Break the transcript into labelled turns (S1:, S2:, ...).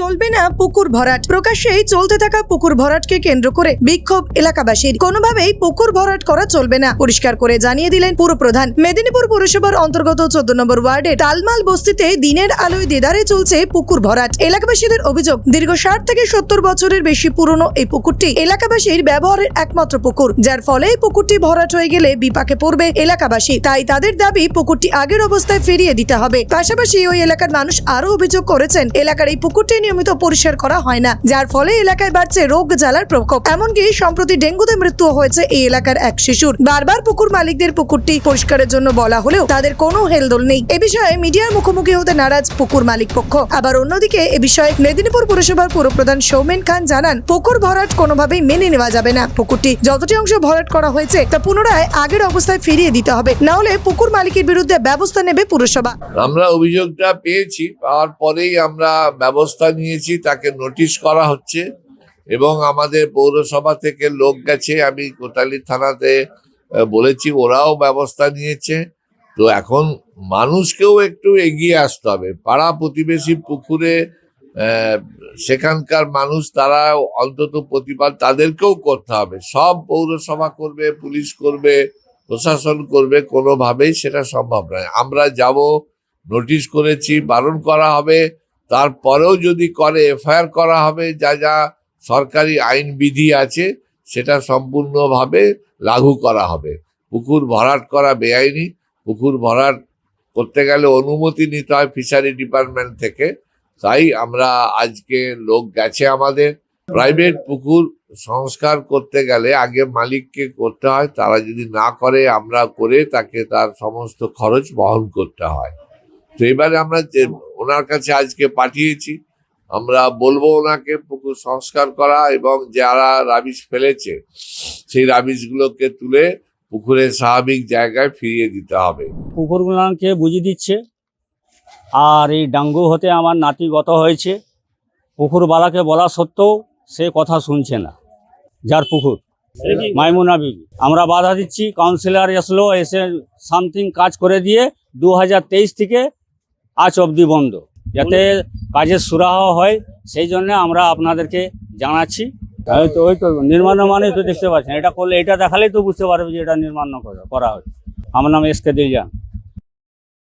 S1: চলবে না পুকুর ভরাট। প্রকাশ্যেই চলতে থাকা পুকুর ভরাটকে কেন্দ্র করে বিক্ষোভ এলাকাবাসীর। কোনোভাবেই পুকুর ভরাট করা চলবে না, পরিষ্কার করে জানিয়ে দিলেন পুরপ্রধান মেদিনীপুর পৌরসভার অন্তর্গত চোদ্দ নম্বর ওয়ার্ডে তালমাল বস্তিতে দিনের আলোয় দেদারে চলছে পুকুর ভরাট। এলাকাবাসীদের অভিযোগ, দীর্ঘ ষাট থেকে সত্তর বছরের বেশি পুরনো এই পুকুরটি এলাকাবাসীর ব্যবহারের একমাত্র পুকুর, যার ফলে পুকুরটি ভরাট হয়ে গেলে বিপাকে পড়বে এলাকাবাসী। তাই তাদের দাবি, পুকুরটি আগের অবস্থায় ফিরিয়ে দিতে হবে। পাশাপাশি ওই এলাকার মানুষ আরও অভিযোগ করেছেন, এলাকার এই পুকুরটি নিয়মিত পরিষ্কার করা হয় না, যার ফলে এলাকায় বাড়ছে রোগ জ্বালার প্রকোপ। এমনকি সম্প্রতি ডেঙ্গুতে মৃত্যু হয়েছে এই এলাকার এক শিশুর। বারবার পুকুর মালিকদের পুকুরটি পরিষ্কারের জন্য বলা হলেও তাদের কোনো হেলদোল নেই। এ বিষয়ে মিডিয়ার মুখোমুখি হতে নারাজ পুকুর মালিক পক্ষ। আবার অন্যদিকে এ বিষয়ে মেদিনীপুর পুরসভার পুরপ্রধান সৌমেন খান জানান, পুকুর ভরাট কোনোভাবেই মেনে নেওয়া যাবে না। পুকুরটি যতটি অংশ ভরাট করা হয়েছে, তা পুনরায় আগের অবস্থায় ফিরিয়ে দিতে হবে। না হলে পুকুর মালিকের বিরুদ্ধে ব্যবস্থা নেবে পুরসভা।
S2: আমরা অভিযোগটা পেয়েছি পাওয়ার পরেই আমরা ব্যবস্থা নিয়েছি, তাকে নোটিশ করা হচ্ছে এবং আমাদের পৌরসভা থেকে লোক গেছে। আমি কোটালি থানাতে বলেছি ওরাও ব্যবস্থা নিয়েছে। তো এখন মানুষকেও একটু এগিয়ে আসতে হবে। পাড়া প্রতিবেশী পুকুরে সেখানকার মানুষ, তারা অন্তত প্রতিবাদ তাদেরকেও করতে হবে। সব পৌরসভা করবে, পুলিশ করবে, প্রশাসন করবে, কোনোভাবেই সেটা সম্ভব নয়। আমরা যাব নোটিশ করেছি, বারণ করা হবে। তারপরেও যদি করে, এফআইআর করা হবে, যা যা সরকারি আইন বিধি আছে, সেটা সম্পূর্ণভাবে লাগু করা হবে। পুকুর ভরাট করা বেআইনি, পুকুর ভরাট করতে গেলে অনুমতি নিতে হয় ফিশারি ডিপার্টমেন্ট থেকে। তাই আমরা আজকে লোক গেছে আমাদের। প্রাইভেট পুকুর সংস্কার করতে গেলে আগে মালিককে করতে হয়, তারা যদি না করে, আমরা করে তাকে তার সমস্ত খরচ বহন করতে হয়। তো এবারে আমরা যে ওনার কাছে আজকে পাঠিয়েছি। আমরা বলব ওনাকে পুকুর সংস্কার করা এবং যারা রাবিশ ফেলেছে, সেই রাবিশগুলোকে তুলে পুকুরের স্বাভাবিক জায়গায় ফিরিয়ে দিতে হবে।
S3: পুকুরগুলোকে বুঝিয়ে দিচ্ছে। আর এই ডাঙ্গু হতে আমার নাতি গত হয়েছে। পুকুরবালাকে বলা সত্ত্বেও সে কথা শুনছে না, যার পুকুর। মাইমুনা বিবি, আমরা বাধা দিচ্ছি কাউন্সিলর এসলো, এসে সামথিং কাজ করে দিয়ে দু হাজার তেইশ থেকে আজ অবধি বন্ধ। যাতে কাজের সুরাহ হয় সেই জন্য আমরা আপনাদেরকে জানাচ্ছি। ওই তো ওই তো নির্মাণ মানে তো দেখতে পাচ্ছেন। এটা করলে এটা দেখালেই তো বুঝতে পারবে যে এটা নির্মাণ করা করা হচ্ছে। আমার নাম এস কে দিলজান।